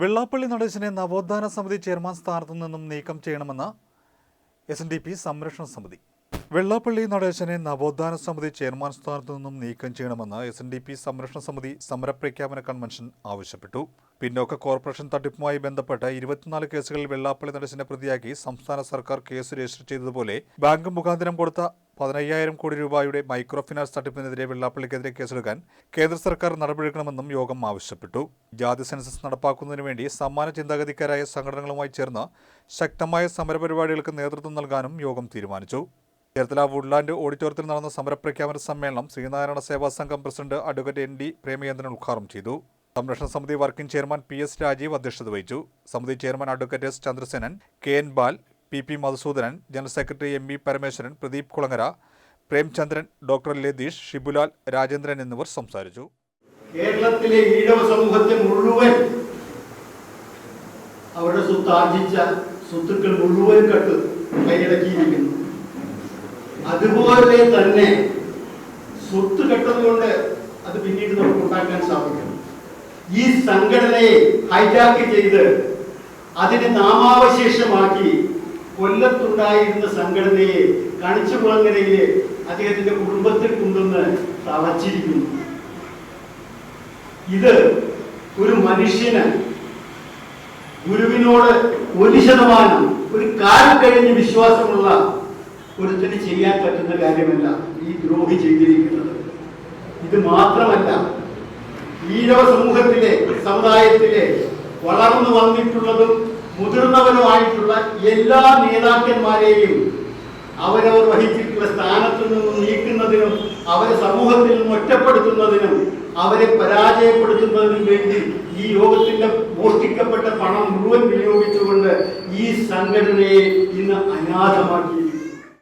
വെള്ളാപ്പള്ളി നടേശനെ നവോത്ഥാന സമിതി ചെയർമാൻ സ്ഥാനത്തു നിന്നും നീക്കം ചെയ്യണമെന്ന് എസ് എൻ ഡി പി സംരക്ഷണ സമിതി. വെള്ളാപ്പള്ളി നടേശനെ നവോത്ഥാന സമിതി ചെയർമാൻ സ്ഥാനത്തു നിന്നും നീക്കം ചെയ്യണമെന്ന് എസ് എൻ ഡി പി സംരക്ഷണ സമിതി സമരപ്രഖ്യാപന കൺവെൻഷൻ ആവശ്യപ്പെട്ടു. പിന്നോക്ക കോർപ്പറേഷൻ തട്ടിപ്പുമായി ബന്ധപ്പെട്ട് ഇരുപത്തിനാല് കേസുകളിൽ വെള്ളാപ്പള്ളി നടേശനെ പ്രതിയാക്കി സംസ്ഥാന സർക്കാർ കേസ് രജിസ്റ്റർ ചെയ്തതുപോലെ ബാങ്ക് മുഖാന്തരം കൊടുത്ത പതിനയ്യായിരം കോടി രൂപയുടെ മൈക്രോ ഫിനാൻസ് തട്ടിപ്പിനെതിരെ വെള്ളാപ്പള്ളിക്കെതിരെ കേസെടുക്കാൻ കേന്ദ്ര സർക്കാർ നടപടിയെടുക്കണമെന്നും യോഗം ആവശ്യപ്പെട്ടു. ജാതി സെൻസസ് നടപ്പാക്കുന്നതിന് വേണ്ടി സമ്മാന ചിന്താഗതിക്കാരായ സംഘടനകളുമായി ചേർന്ന് ശക്തമായ സമരപരിപാടികൾക്ക് നേതൃത്വം നൽകാനും യോഗം തീരുമാനിച്ചു. ചേർത്തല വുഡ്ലാൻഡ് ഓഡിറ്റോറിയത്തിൽ നടന്ന സമരപ്രഖ്യാപന സമ്മേളനം Sreenarayana Seva Sangham president advocate N D Premachandran ഉദ്ഘാടനം ചെയ്തു. സംരക്ഷണ സമിതി working chairman P S Rajeev അധ്യക്ഷത വഹിച്ചു. സമിതി chairman advocate S Chandrasenan K N Bal P P Madhusoodanan general secretary M V Parameswaran Pradeep Kulangara Premchandran doctor Latheesh Shibulal Rajendran എന്നിവർ സംസാരിച്ചു. കേരളത്തിലെ ഈഴവ സമൂഹത്തെ മുഴുവൻ അവരുടെ സ്വത്ത് ആർജിച്ച സ്വത്തുക്കൾ മുഴുവൻ കട്ട് കൈയടക്കിയിരിക്കുന്നു. അതുപോലെ തന്നെ സ്വത്ത് കെട്ടതുകൊണ്ട് അത് പിന്നീട് നമുക്ക് ഉണ്ടാക്കാൻ സാധിക്കും. ഈ സംഘടനയെ ഹൈജാക്ക് ചെയ്ത് അതിനെ നാമാവശേഷമാക്കി കൊല്ലത്തുണ്ടായിരുന്ന സംഘടനയെ കണിച്ചുകുളങ്ങരയിലെ അദ്ദേഹത്തിന്റെ കുടുംബത്തിൽ കൊണ്ടുവന്ന് തളച്ചിരിക്കുന്നു. ഇത് ഒരു മനുഷ്യന് ഗുരുവിനോട് ഒരു ശതമാനം ഒരു കാൽ കഴിഞ്ഞ് വിശ്വാസമുള്ള ഒരുത്തിന് ചെയ്യാൻ പറ്റുന്ന കാര്യമല്ല ഈ ദ്രോഹി ചെയ്തിരിക്കുന്നത്. ഇത് മാത്രമല്ല ഈഴവ സമൂഹത്തിലെ സമുദായത്തിലെ വളർന്നു വന്നിട്ടുള്ളതും മുതിർന്നവരുമായിട്ടുള്ള എല്ലാ നേതാക്കന്മാരെയും അവരവർ വഹിച്ചിട്ടുള്ള സ്ഥാനത്തു നിന്നും നീക്കുന്നതിനും അവരെ സമൂഹത്തിൽ നിന്നും ഒറ്റപ്പെടുത്തുന്നതിനും അവരെ പരാജയപ്പെടുത്തുന്നതിനും വേണ്ടി ഈ യോഗത്തിന്റെ മോഷ്ടിക്കപ്പെട്ട പണം മുഴുവൻ വിനിയോഗിച്ചുകൊണ്ട് ഈ സംഘടനയെ ഇന്ന് അനാഥമാക്കിയിരിക്കുന്നു.